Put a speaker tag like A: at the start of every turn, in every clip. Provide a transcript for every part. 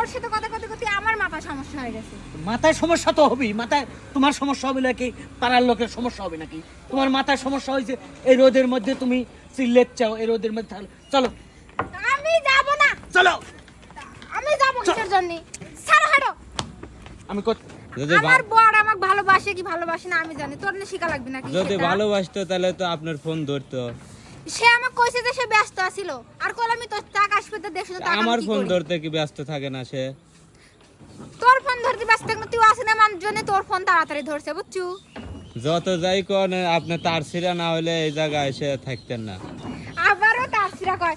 A: ওর সাথে কথা কথা কথা আমার মাথা সমস্যা হয়ে গেছে।
B: মাথায় সমস্যা তো হবেই। মাথায় তোমার সমস্যা হবে নাকি? পাড়ার লোকের সমস্যা হবে নাকি? তোমার মাথায় সমস্যা হয়েছে এই রোদের মধ্যে তুমি চিল্লেট চাও এই রোদের মধ্যে তাহলে চলো।
A: আমি যাব না।
B: চলো।
A: আমি যাব কিসের জন্য? ছাড়ো হাঁটো
B: আমি কত-
C: যদি
A: আমার
C: ভা-
A: বর আমাকে ভালোবাসে কি ভালোবাসে না আমি জানি। তোর না শিখা লাগবে নাকি
C: যদি ভালোবাসতো তাহলে তো আপনার ফোন ধরতো।
A: সে আমাকে কইছে যে সে ব্যস্ত আছিল। আর কল আমি তো টাকা আসবে তো দেখছ তো
C: আমার ফোন ধরতে কি ব্যস্ত থাকে না সে?
A: তোর ফোন ধরতে ব্যস্ত থাকে না তুই আসে না মানুষজনে তোর ফোন তাড়াতাড়ি ধরছে বুঝছু?
C: যত যাই কোন আপনি তার সিরা না হলে এই জায়গায় এসে থাকতেন না
A: আবারও তার সিরা কয়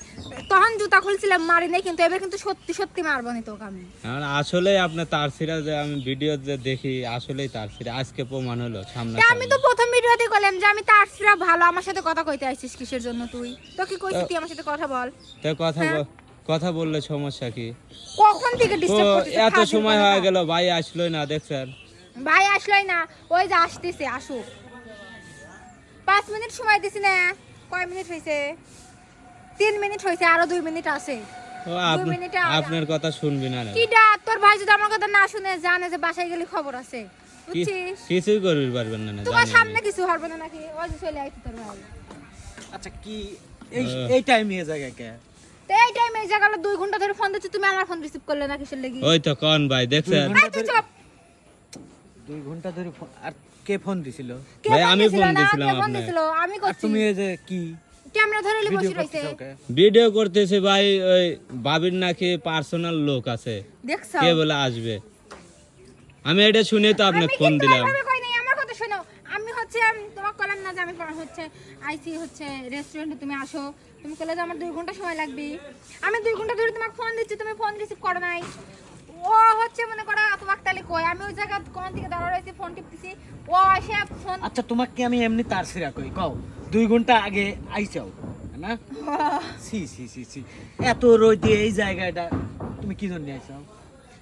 A: তখন জুতা খুলছিলাম মারি নাই কিন্তু এবার কিন্তু সত্যি সত্যি মারবো নি তোকে আমি।
C: কারণ আসলেই আপনার তার সিরা যে আমি ভিডিও যে দেখি আসলেই তার সিরা আজকে প্রমাণ হলো সামনে
A: আমি তো প্রথম ভিডিওতে কইলাম যে আমি তার সিরা ভালো আমার সাথে কথা কইতে আইছিস কিসের জন্য তুই? তো কি কইছিস তুই আমার সাথে কথা বল।
C: তো কথা
A: হ্যাঁ।
C: বল- কথা বললে সমস্যা কি?
A: কখন থেকে ডিস্টার্ব করছিস
C: এত সময় হয়ে গেল ভাই আসলোই না দেখছেন?
A: ভাই আসলোই না ওই যে আসতেছে আসুক। পাঁচ মিনিট সময় দিছি না কয় মিনিট হয়েছে তিন মিনিট হয়েছে আরও দুই মিনিট আছে।
C: আপনার কথা শুনবি না রে।
A: কি ডাক তোর ভাই যদি আমার কথা না শুনে জানে যে বাসায় গেলে খবর আছে বুঝছিস?
C: কিছুই করবি পারবেন না না,
A: তোমার সামনে
C: আমি।
A: কিছু হবে না নাকি? ওই যে চলে আইছে তোর ভাই।
B: আচ্ছা কি এই। এই টাইমে এই জায়গায় কে?
A: তো এই টাইমে এই জায়গাটা দুই ঘণ্টা ধরে ফোন দিচ্ছি তুমি আমার ফোন রিসিভ করলে না কিসের লেগে?
C: ওই তো কন ভাই দেখছেন?
B: দুই
A: তুই চুপ।
B: দুই ঘণ্টা ধরে ফোন- আর কে ফোন দিছিল?
C: ভাই, আমি ফোন? দিছিলাম।
A: আমি করছি।
B: তুমি এই যে কি?
A: ক্যামেরা ধরে বসে রইছে।
C: ভিডিও করতেছে ভাই ওই বাবির নাকি পার্সোনাল লোক আছে।
A: দেখছ?
C: কে বলে আসবে? আমি এটা শুনে তো আপনাকে ফোন দিলাম।
A: আমার কথা শোনো। আমি হচ্ছে তোমাকে বললাম না যে আমি হচ্ছে আইসি হচ্ছে রেস্টুরেন্টে তুমি আসো। তুমি বললে যে আমার দুই ঘণ্টা সময় লাগবে। আমি দুই ঘণ্টা ধরে তোমাকে ফোন দিচ্ছি তুমি ফোন রিসিভ করো নাই। ও হচ্ছে মনে করো তোমাকে তাহলে কই আমি ওই জায়গা কোন দিকে দাঁড়া রয়েছি ফোন টিপতেছি। ও এসে ফোন
B: আচ্ছা তোমাকে আমি এমনি তার সিরা কই? কও দুই ঘণ্টা আগে আইছাও না? সি সি সি সি। এত রোদে এই জায়গাটা তুমি কি জন্য আইছাও?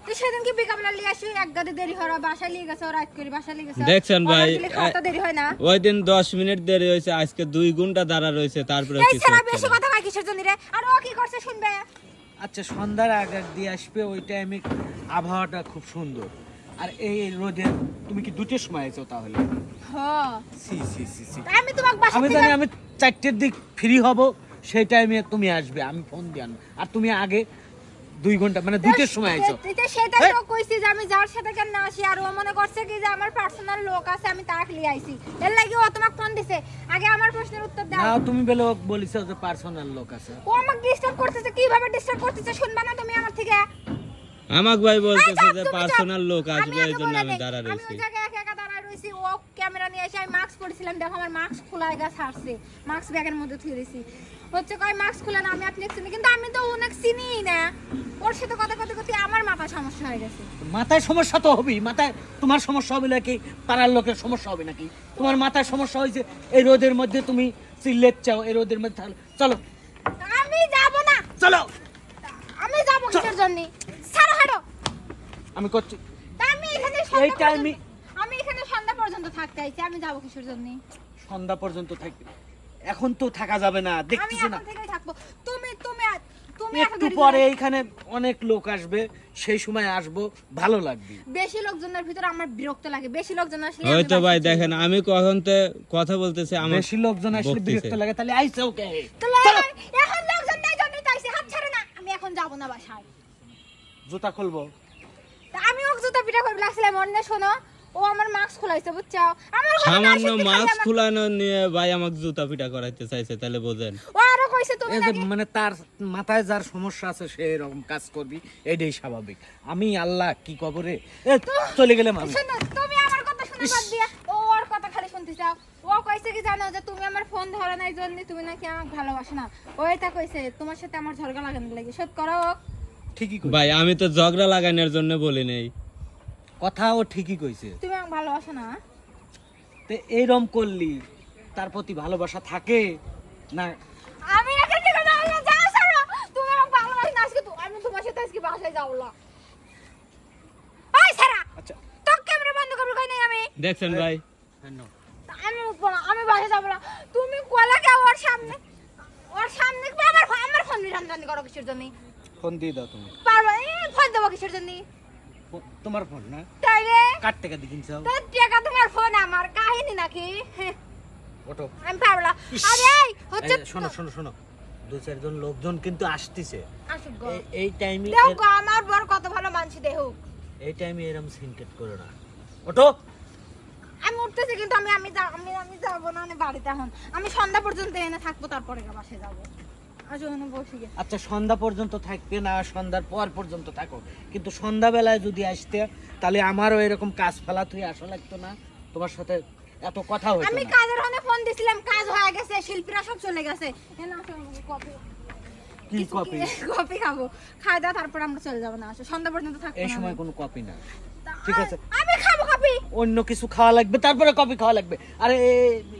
A: তুই সেদিন কি বিকাবলা লিয়ে আসি এক গাদে দেরি হয় বাসায় লিয়ে গেছে রাত করে বাসায় লিয়ে গেছে।
C: দেখছেন ভাই,
A: দেরি হয় না।
C: ওই দিন দশ মিনিট দেরি হয়েছে আজকে দুই ঘণ্টা দাঁড়া রয়েছে তারপরে হচ্ছে
A: বেশি কথা কয় কিসের জন্য রে? আর ও কি করছে শুনবে?
B: আচ্ছা সন্ধ্যার আগে দিয়ে আসবে ওই টাইমে আবহাওয়াটা খুব সুন্দর। আর এই রোদে তুমি কি দুটো সময় আছো তাহলে?
A: হ্যাঁ।
B: সি সি সি সি।
A: আমি তোমাকে বাসা
B: আমি জানি আমি চারটের দিক ফ্রি হব সেই টাইমে তুমি আসবে আমি ফোন দিয়ে আর তুমি আগে দুই ঘণ্টা মানে দুইটার সময় আইছো।
A: তো- তো সেটাই তো কইছি যে আমি যার সাথে কেন না আসি আর ও মনে করছে কি যে আমার পার্সোনাল লোক আছে আমি তাকে লিয়ে আইছি। এর লাগি ও তোমাকে ফোন দিছে। আগে আমার প্রশ্নের উত্তর দাও।
B: না তুমি বলে বলিস যে পার্সোনাল লোক আছে।
A: ও আমাকে ডিস্টার্ব করতেছে কীভাবে ডিস্টার্ব করতেছে শুনবা না তুমি আমার থেকে?
C: আমাক ভাই বলতেছে যে পার্সোনাল লোক
A: আমি
C: আসবে এই জন্য আমি দাঁড়া
A: আমি ওই জায়গায় একা একা দাঁড়ায় রইছি ও ক্যামেরা নিয়ে এসে আমি মাস্ক পরেছিলাম দেখো আমার মাস্ক খোলা গেছে ছাড়ছে মাস্ক ব্যাগের মধ্যে থুয়ে দিয়েছি হচ্ছে কয় মাস্ক খুলে না আমি আপনি চিনি কিন্তু আমি তো অনেক চিনি না। ওর সাথে কথা কথা কথা আমার মাথা সমস্যা হয়ে গেছে।
B: মাথায় সমস্যা তো হবেই মাথায় তোমার সমস্যা হবে নাকি পাড়ার লোকের সমস্যা হবে নাকি? তোমার মাথায় সমস্যা হয়েছে এই রোদের মধ্যে তুমি চিল্লেট চাও এই রোদের মধ্যে চলো।
A: আমি যাব না।
B: চলো।
A: আমি যাব কিসের জন্য? ছাড়ো হাঁটো
B: আমি করছি।
A: আমি এখানে
B: এই টাইমে-
A: আমি এখানে সন্ধ্যা পর্যন্ত থাকতে আইছি আমি যাব কিসের জন্য?
B: সন্ধ্যা পর্যন্ত থাকবে। এখন তো থাকা যাবে না দেখতেছো না।
A: এখন থেকেই থাকব। তুমি তুমি তুমি
B: একটু পরে এইখানে অনেক লোক আসবে সেই সময় আসব ভালো লাগবে।
A: বেশি লোকজনের ভিতর আমার বিরক্ত লাগে বেশি লোকজন আসলে
C: ওই তো ভাই দেখেন আমি কখন তো কথা বলতেছি আমার
B: বেশি লোকজন আসলে বিরক্ত লাগে তাহলে আইসো কে
A: তাহলে এখন- এখন লোকজন নাই জন্যই তো আইছি, হাত ছাড়ে না। আমি এখন যাব না বাসায়।
B: জুতা খুলবো।
A: আমি ওকে জুতা পিটা করে লাগছিলাম, অন্য শোনো, ও আমার মাস্ক খোলাইছে, বুঝছ? আমার
C: সামান্য মাস্ক
A: খালি
C: খুলানো নিয়ে ভাই আমাকে জুতা পিটা করাইতে চাইছে তাহলে বোঝেন।
A: ও আরও কইছে, তুমি নাকি-
B: মানে তার মাথায় যার সমস্যা আছে সে এরকম কাজ করবি এটাই স্বাভাবিক। আমি আল্লাহ কি কবরে চলে আমি।
A: তুমি আমার কথা শুনে বাদ দিয়া, ও ওর কথা খালি শুনতে চাও। ও কইছে কি জানো যে তুমি আমার ফোন ধরো নাই জন্য তুমি নাকি আমাকে ভালোবাসো না। ওইটা কইছে তোমার সাথে আমার ঝগড়া লাগানোর লাগে সত্যি করো।
B: ঠিকই কই
C: ভাই আমি তো ঝগড়া লাগানোর জন্য বলি নেই।
B: কথা ও ঠিকই কইছে।
A: ভালোবাসো না?
B: তো এইরম করলি তার প্রতি ভালোবাসা থাকে না?
A: আমি এখান থেকে যাব না, যাও ছাড়ো। তুমি আমাকে ভালোবাসো না, আজকে তো- আমি তোমার সাথে আজকে বাসায় যাব না। ওই ছাড়া,
B: আচ্ছা।
A: তোর ক্যামেরা বন্ধ করব কই নাই আমি?
C: দেখছেন ভাই?
B: হ্যাঁ,
A: আমি আমি বাসায় যাব না। তুমি কলা কে ওর সামনে ওর সামনে আমার আমার ফোন রান্দানি করো কিসের জন্য?
B: ফোন দিয়ে দাও তুমি।
A: পারবা? এই ফোন দেবো কিসের জন্য?
B: তোমার ফোন না?
A: তাই রে
B: কার টাকা দিয়ে কিনছো
A: তোর টাকা তোমার ফোন আমার কাহিনী নাকি? হ্যাঁ,
B: ওটো
A: আমি পারব না। আরে এই, হচ্ছে
B: শোনো শোনো শোনো। দু চারজন লোকজন কিন্তু আসতেছে। এই- টাইমে
A: দেখ গো, আমার বর কত ভালো মানছি দেহুক
B: এই টাইমে এরম সিনকেট করো না। ওটো
A: আমি উঠতেছি কিন্তু আমি আমি আমি আমি যাব না আমি বাড়িতে এখন। আমি সন্ধ্যা পর্যন্ত এনে থাকব তারপরে বাসে যাব।
B: আচ্ছা সন্ধ্যা পর্যন্ত থাকবে না সন্ধ্যার পর পর্যন্ত থাকো। কিন্তু সন্ধ্যাবেলায় যদি আসতে তাহলে আমারও এরকম কাজ ফেলা তুই আসা লাগতো না। তোমার সাথে এত কথা হতো
A: আমি কাজের হনে ফোন দিছিলাম কাজ হয়ে গেছে শিল্পীরা সব চলে গেছে। আসো,
B: কি কপি
A: কি- কফি খাব। খাই দাও তারপর আমরা চলে যাব না আসো। সন্ধ্যা পর্যন্ত থাকব
B: এই সময় কোনো কপি না। ঠিক আছে।
A: কফি
B: অন্য কিছু খাওয়া লাগবে তারপরে কপি খাওয়া লাগবে। আরে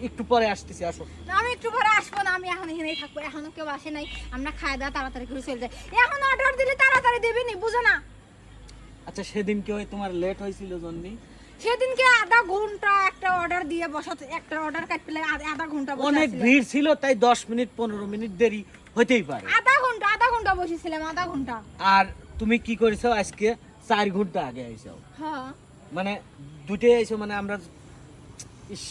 B: একটু পরে আসতেছি আসো।
A: না, আমি একটু পরে আসব না আমি এখন এখানেই থাকব এখনও কেউ আসে নাই। আমরা খাই দাও তাড়াতাড়ি করে চলে যাই। এখন অর্ডার দিলে তাড়াতাড়ি দেবে নি বুঝো না।
B: আচ্ছা সেদিন কি ওই তোমার লেট হয়েছিল জন্যই
A: সেদিনকে আধা ঘণ্টা একটা অর্ডার দিয়ে বসাতে একটা অর্ডার আধা ঘণ্টা
B: অনেক ভিড় ছিল তাই দশ মিনিট পনেরো মিনিট দেরি হতেই পারে।
A: আধা ঘণ্টা আধা ঘণ্টা বসেছিলাম আধা ঘণ্টা।
B: আর তুমি কি করেছ আজকে চার ঘণ্টা আগে আইসাও
A: হ্যাঁ।
B: মানে দুটোই আইসো মানে আমরা ইস,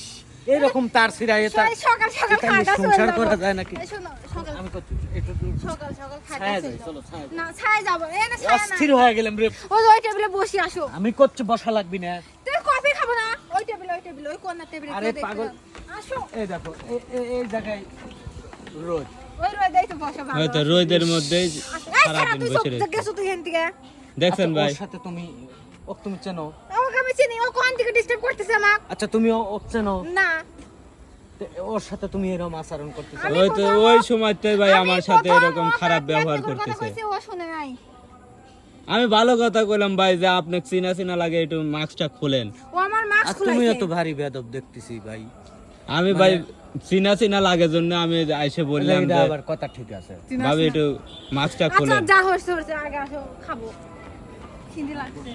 B: এরকম তার সিরাই তার
A: সকাল সকাল দাওয়া
B: সংসার করা যায় নাকি?
A: শোনো, সকাল
B: আমি করছি একটু
A: সকাল সকাল
B: যাই
A: চলে না ছায় যাব। এ না ছায়া না।
B: অস্থির হয়ে গেলাম রে।
A: ওই ওই টেবিলে বসি আসো।
B: আমি করছি বসা লাগবি না।
A: তুই কফি খাব না? ওই টেবিলে ওই টেবিলে ওই কোনার টেবিলে
B: আরে পাগল।
A: আসো।
B: এই দেখো এই জায়গায় রোদ।
A: ওই রোদ এই তো বসো ভালো।
C: হয়তো রোদের মধ্যেই
A: ছাড়া
C: সারাদিন বসে
A: এখান
C: দেখছেন
B: আচ্ছা,
C: ভাই?
B: ওর সাথে তুমি ও তুমি চেনো?
A: আমি চিনি ও কোন থেকে ডিস্টার্ব করতেছে আমাকে।
B: আচ্ছা তুমি ও ও? চেনো
A: না
B: ওর সাথে তুমি এরকম আচরণ করতেছো?
C: ওই তো ওই সময়তে ভাই আমার সাথে এরকম খারাপ ব্যবহার করতেছে।
A: ও শুনে নাই।
C: আমি ভালো কথা কইলাম ভাই যে আপনি চিনা চিনা লাগে একটু মাস্কটা খুলেন।
A: ও আমার মাস্ক
B: আর তুমি এত ভারী বেদব দেখতেছি ভাই।
C: আমি ভাই চিনা চিনা লাগে জন্য আমি আইসে বললাম যে
B: আবার কথা ঠিক আছে।
C: ভাবি একটু মাস্কটা
A: আচ্ছা
C: খুলেন।
A: যা আগে আসো খাব। খিদে লাগছে।